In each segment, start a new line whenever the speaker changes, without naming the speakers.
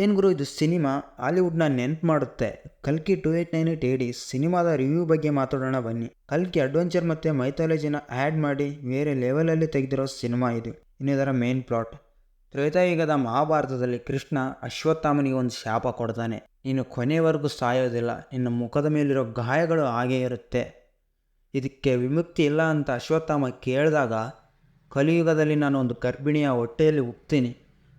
ಏನು ಗುರು, ಇದು ಸಿನಿಮಾ? ಹಾಲಿವುಡ್ನ ನೆನ್ಪು ಮಾಡುತ್ತೆ. ಕಲ್ಕಿ ಟು ಏಯ್ಟ್ ನೈನ್ ಏಟ್ ಏಡಿ ಸಿನಿಮಾದ ರಿವ್ಯೂ ಬಗ್ಗೆ ಮಾತಾಡೋಣ ಬನ್ನಿ. ಕಲ್ಕಿ ಅಡ್ವೆಂಚರ್ ಮತ್ತು ಮೈಥಾಲಜಿನ ಆ್ಯಡ್ ಮಾಡಿ ಬೇರೆ ಲೆವೆಲಲ್ಲಿ ತೆಗೆದಿರೋ ಸಿನಿಮಾ ಇದು. ಇನ್ನು ಇದರ ಮೇನ್ ಪ್ಲಾಟ್. ತ್ರೇತಾಯುಗದ ಮಹಾಭಾರತದಲ್ಲಿ ಕೃಷ್ಣ ಅಶ್ವತ್ಥಾಮನಿಗೆ ಒಂದು ಶಾಪ ಕೊಡ್ತಾನೆ. ನೀನು ಕೊನೆವರೆಗೂ ಸಾಯೋದಿಲ್ಲ. ನಿನ್ನ ಮುಖದ ಮೇಲಿರೋ ಗಾಯಗಳು ಹಾಗೇ ಇರುತ್ತೆ. ಇದಕ್ಕೆ ವಿಮುಕ್ತಿ ಇಲ್ಲ ಅಂತ ಅಶ್ವತ್ಥಾಮ ಕೇಳಿದಾಗ, ಕಲಿಯುಗದಲ್ಲಿ ನಾನು ಒಂದು ಗರ್ಭಿಣಿಯ ಹೊಟ್ಟೆಯಲ್ಲಿ ಹುಟ್ತೀನಿ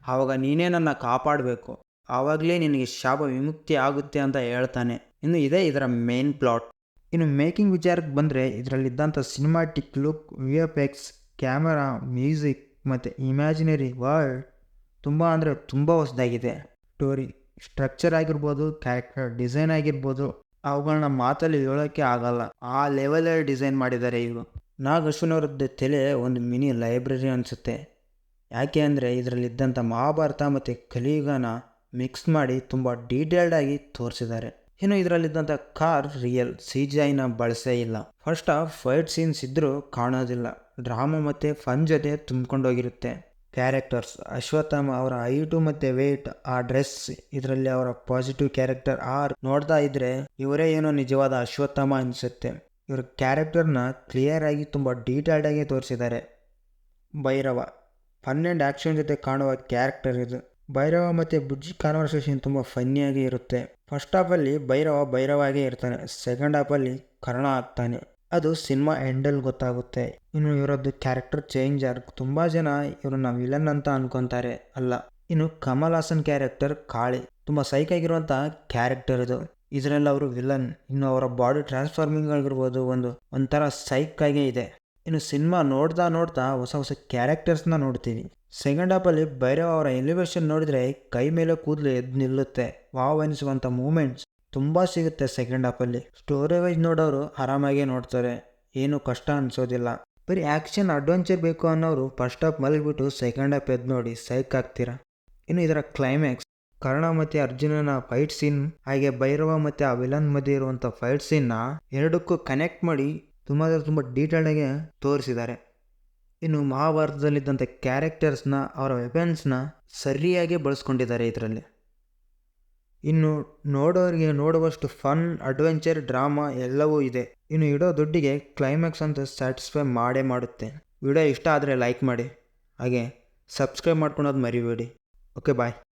ಆವಾಗ ನೀನೇ ನನ್ನ ಕಾಪಾಡಬೇಕು. ಆವಾಗಲೇ ನಿನಗೆ ಶಾಪ ವಿಮುಕ್ತಿ ಆಗುತ್ತೆ ಅಂತ ಹೇಳ್ತಾನೆ. ಇನ್ನು ಇದೇ ಇದರ ಮೇನ್ ಪ್ಲಾಟ್ ಇನ್ನು ಮೇಕಿಂಗ್ ವಿಚಾರಕ್ಕೆ ಬಂದರೆ ಇದರಲ್ಲಿದ್ದಂಥ cinematic look V F X camera music ಮತ್ತು ಇಮ್ಯಾಜಿನರಿ ವರ್ಲ್ಡ್ ತುಂಬ ಅಂದರೆ ತುಂಬ ಹೊಸದಾಗಿದೆ. ಸ್ಟೋರಿ ಸ್ಟ್ರಕ್ಚರ್ ಆಗಿರ್ಬೋದು ಕ್ಯಾರೆಕ್ಟರ್ ಡಿಸೈನ್ ಆಗಿರ್ಬೋದು ಅವುಗಳನ್ನ ಮಾತಲ್ಲಿ ಹೇಳೋಕ್ಕೆ ಆಗಲ್ಲ. ಆ ಲೆವೆಲಲ್ಲಿ ಡಿಸೈನ್ ಮಾಡಿದ್ದಾರೆ ಇವರು. ನಾಗ್ ತಲೆ ಒಂದು ಮಿನಿ ಲೈಬ್ರರಿ ಅನಿಸುತ್ತೆ. ಯಾಕೆ ಅಂದರೆ ಇದರಲ್ಲಿದ್ದಂಥ ಮಹಾಭಾರತ ಮತ್ತು ಕಲಿಯುಗನ ಮಿಕ್ಸ್ ಮಾಡಿ ತುಂಬ ಡೀಟೇಲ್ಡಾಗಿ ತೋರಿಸಿದ್ದಾರೆ. ಇನ್ನು ಇದರಲ್ಲಿದ್ದಂಥ ಕಾರ್ ರಿಯಲ್ ಸಿ ಜಿ ಐನ ಬಳಸೇ ಇಲ್ಲ. ಫಸ್ಟ್ ಆಫ್ ಫೈಟ್ ಸೀನ್ಸ್ ಇದ್ದರೂ ಕಾಣೋದಿಲ್ಲ. ಡ್ರಾಮಾ ಮತ್ತು ಫನ್ ಜೊತೆ ತುಂಬಿಕೊಂಡೋಗಿರುತ್ತೆ. ಕ್ಯಾರೆಕ್ಟರ್ಸ್ ಅಶ್ವತ್ಥಾಮ ಅವರ ಹೈಟು ಮತ್ತು ವೇಟ್ ಆ ಡ್ರೆಸ್ ಇದರಲ್ಲಿ ಅವರ ಪಾಸಿಟಿವ್ ಕ್ಯಾರೆಕ್ಟರ್ ಆರ್ ನೋಡ್ತಾ ಇದ್ರೆ ಇವರೇ ಏನೋ ನಿಜವಾದ ಅಶ್ವತ್ಥಾಮ ಅನಿಸುತ್ತೆ. ಇವ್ರ ಕ್ಯಾರೆಕ್ಟರ್ನ ಕ್ಲಿಯರ್ ಆಗಿ ತುಂಬ ಡೀಟೇಲ್ಡ್ ಆಗಿ ತೋರಿಸಿದ್ದಾರೆ. ಭೈರವ ಫನ್ ಆ್ಯಂಡ್ ಆ್ಯಕ್ಷನ್ ಜೊತೆ ಕಾಣುವ ಕ್ಯಾರೆಕ್ಟರ್ ಇದು. ಭೈರವ ಮತ್ತು ಬುಜ್ಜಿ ಕಾನ್ವರ್ಸೇಷನ್ ತುಂಬ ಫನ್ನಿಯಾಗಿ ಇರುತ್ತೆ. ಫಸ್ಟ್ ಹಾಫಲ್ಲಿ ಭೈರವ ಭೈರವಾಗೇ ಇರ್ತಾನೆ ಸೆಕೆಂಡ್ ಹಾಫಲ್ಲಿ ಕರ್ಣ ಆಗ್ತಾನೆ. ಅದು ಸಿನಿಮಾ ಎಂಡಲ್ಲಿ ಗೊತ್ತಾಗುತ್ತೆ. ಇನ್ನು ಇವರದ್ದು ಕ್ಯಾರೆಕ್ಟರ್ ಚೇಂಜ್ ಆರ್ ತುಂಬ ಜನ ಇವರನ್ನ ವಿಲನ್ ಅಂತ ಅನ್ಕೊತಾರೆ ಅಲ್ಲ. ಇನ್ನು ಕಮಲ್ ಹಾಸನ್ ಕ್ಯಾರೆಕ್ಟರ್ ಕಾಳಿ, ತುಂಬ ಸೈಕ್ ಆಗಿರುವಂಥ ಕ್ಯಾರೆಕ್ಟರ್ ಇದು. ಇದರಲ್ಲಿ ಅವರು ವಿಲನ್ ಇನ್ನು ಅವರ ಬಾಡಿ ಟ್ರಾನ್ಸ್ಫಾರ್ಮಿಂಗ್ ಆಗಿರ್ಬೋದು, ಒಂದು, ಒಂಥರ ಸೈಕ್ ಆಗೇ ಇದೆ. ಇನ್ನು ಸಿನಿಮಾ ನೋಡ್ತಾ ನೋಡ್ತಾ ಹೊಸ ಹೊಸ ಕ್ಯಾರೆಕ್ಟರ್ಸ್ನ ನೋಡ್ತೀವಿ. ಸೆಕೆಂಡ್ ಹಾಫಲ್ಲಿ ಭೈರವ್ ಅವರ ಎಲಿವೇಶನ್ ನೋಡಿದರೆ ಕೈ ಮೇಲೆ ಕೂದಲು ಎದ್ದು ನಿಲ್ಲುತ್ತೆ. ವಾವ್ ಎನಿಸುವಂಥ ಮೂಮೆಂಟ್ಸ್ ತುಂಬ ಸಿಗುತ್ತೆ ಸೆಕೆಂಡ್ ಹಾಫಲ್ಲಿ ಸ್ಟೋರಿ ವೈಸ್ ನೋಡೋರು ಆರಾಮಾಗೇ ನೋಡ್ತಾರೆ. ಏನು ಕಷ್ಟ ಅನಿಸೋದಿಲ್ಲ. ಬರೀ ಆ್ಯಕ್ಷನ್ ಅಡ್ವೆಂಚರ್ ಬೇಕು ಅನ್ನೋರು ಫಸ್ಟ್ ಹಾಫ್ ಮಲಗಿಬಿಟ್ಟು ಸೆಕೆಂಡ್ ಹಾಫ್ ಎದ್ದು ನೋಡಿ ಸೈಕ್ ಆಗ್ತೀರಾ? ಇನ್ನು ಇದರ ಕ್ಲೈಮ್ಯಾಕ್ಸ್ ಕರ್ಣ ಮತ್ತು ಅರ್ಜುನನ ಫೈಟ್ ಸೀನ್ ಹಾಗೆ ಭೈರವ ಮತ್ತು ಆ ವಿಲನ್ ಮಧ್ಯೆ ಇರುವಂಥ ಫೈಟ್ ಸೀನ್ನ ಎರಡಕ್ಕೂ ಕನೆಕ್ಟ್ ಮಾಡಿ ತುಂಬ ತುಂಬ ಡೀಟೇಲ್ಡಾಗಿ ತೋರಿಸಿದ್ದಾರೆ. ಇನ್ನು ಮಹಾಭಾರತದಲ್ಲಿದ್ದಂಥ ಕ್ಯಾರೆಕ್ಟರ್ಸ್ನ ಅವರ ವೆಪನ್ಸ್ನ ಸರಿಯಾಗಿ ಬಳಸ್ಕೊಂಡಿದ್ದಾರೆ ಇದರಲ್ಲಿ. ಇನ್ನು ನೋಡೋರಿಗೆ ನೋಡುವಷ್ಟು ಫನ್ ಅಡ್ವೆಂಚರ್ ಡ್ರಾಮಾ ಎಲ್ಲವೂ ಇದೆ. ಇನ್ನು ಇಡೋ ದುಡ್ಡಿಗೆ ಕ್ಲೈಮ್ಯಾಕ್ಸ್ ಅಂತ ಸ್ಯಾಟಿಸ್ಫೈ ಮಾಡೇ ಮಾಡುತ್ತೆ. ವಿಡಿಯೋ ಇಷ್ಟ ಆದರೆ ಲೈಕ್ ಮಾಡಿ. ಹಾಗೆ ಸಬ್ಸ್ಕ್ರೈಬ್ ಮಾಡ್ಕೊಳೋದು ಮರಿಬೇಡಿ. Okay bye